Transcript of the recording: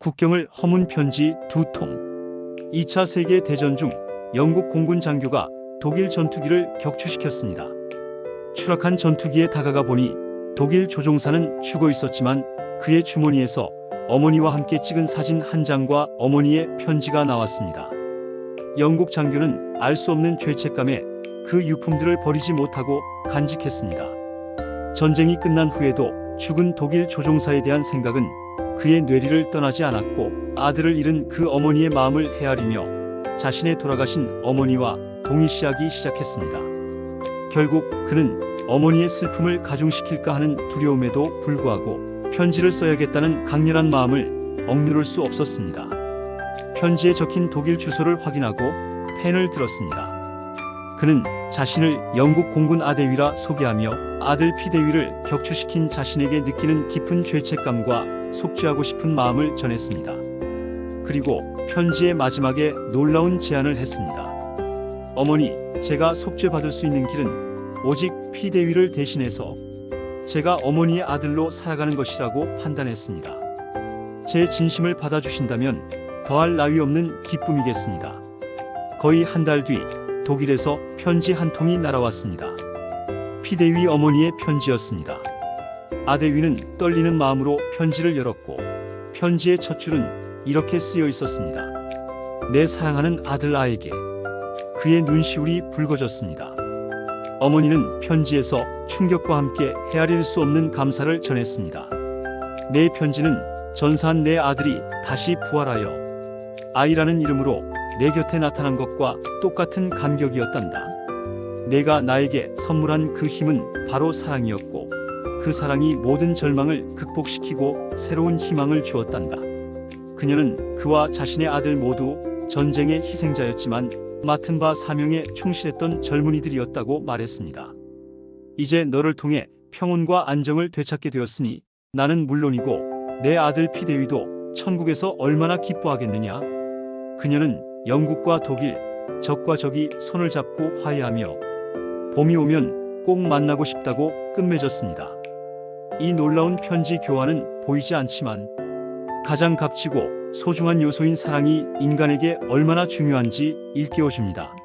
국경을 허문 편지 두 통. 2차 세계 대전 중 영국 공군 장교가 독일 전투기를 격추시켰습니다. 추락한 전투기에 다가가 보니 독일 조종사는 죽어 있었지만 그의 주머니에서 어머니와 함께 찍은 사진 한 장과 어머니의 편지가 나왔습니다. 영국 장교는 알 수 없는 죄책감에 그 유품들을 버리지 못하고 간직했습니다. 전쟁이 끝난 후에도 죽은 독일 조종사에 대한 생각은 그의 뇌리를 떠나지 않았고 아들을 잃은 그 어머니의 마음을 헤아리며 자신의 돌아가신 어머니와 동의시하기 시작했습니다. 결국 그는 어머니의 슬픔을 가중시킬까 하는 두려움에도 불구하고 편지를 써야겠다는 강렬한 마음을 억누를 수 없었습니다. 편지에 적힌 독일 주소를 확인하고 펜을 들었습니다. 그는 자신을 영국 공군 아대위라 소개하며 아들 피대위를 격추시킨 자신에게 느끼는 깊은 죄책감과 속죄하고 싶은 마음을 전했습니다. 그리고 편지의 마지막에 놀라운 제안을 했습니다. 어머니, 제가 속죄받을 수 있는 길은 오직 피대위를 대신해서 제가 어머니의 아들로 살아가는 것이라고 판단했습니다. 제 진심을 받아주신다면 더할 나위 없는 기쁨이겠습니다. 거의 한 달 뒤 독일에서 편지 한 통이 날아왔습니다. 피대위 어머니의 편지였습니다. 아대위는 떨리는 마음으로 편지를 열었고 편지의 첫 줄은 이렇게 쓰여 있었습니다. 내 사랑하는 아들 아에게 그의 눈시울이 붉어졌습니다. 어머니는 편지에서 충격과 함께 헤아릴 수 없는 감사를 전했습니다. 내 편지는 전사한 내 아들이 다시 부활하여 아이라는 이름으로 내 곁에 나타난 것과 똑같은 감격이었단다. 내가 나에게 선물한 그 힘은 바로 사랑이었고 그 사랑이 모든 절망을 극복시키고 새로운 희망을 주었단다. 그녀는 그와 자신의 아들 모두 전쟁의 희생자였지만 맡은 바 사명에 충실했던 젊은이들이었다고 말했습니다. 이제 너를 통해 평온과 안정을 되찾게 되었으니 나는 물론이고 내 아들 피대위도 천국에서 얼마나 기뻐하겠느냐. 그녀는 영국과 독일, 적과 적이 손을 잡고 화해하며 봄이 오면 꼭 만나고 싶다고 끝맺었습니다. 이 놀라운 편지 교환은 보이지 않지만 가장 값지고 소중한 요소인 사랑이 인간에게 얼마나 중요한지 일깨워줍니다.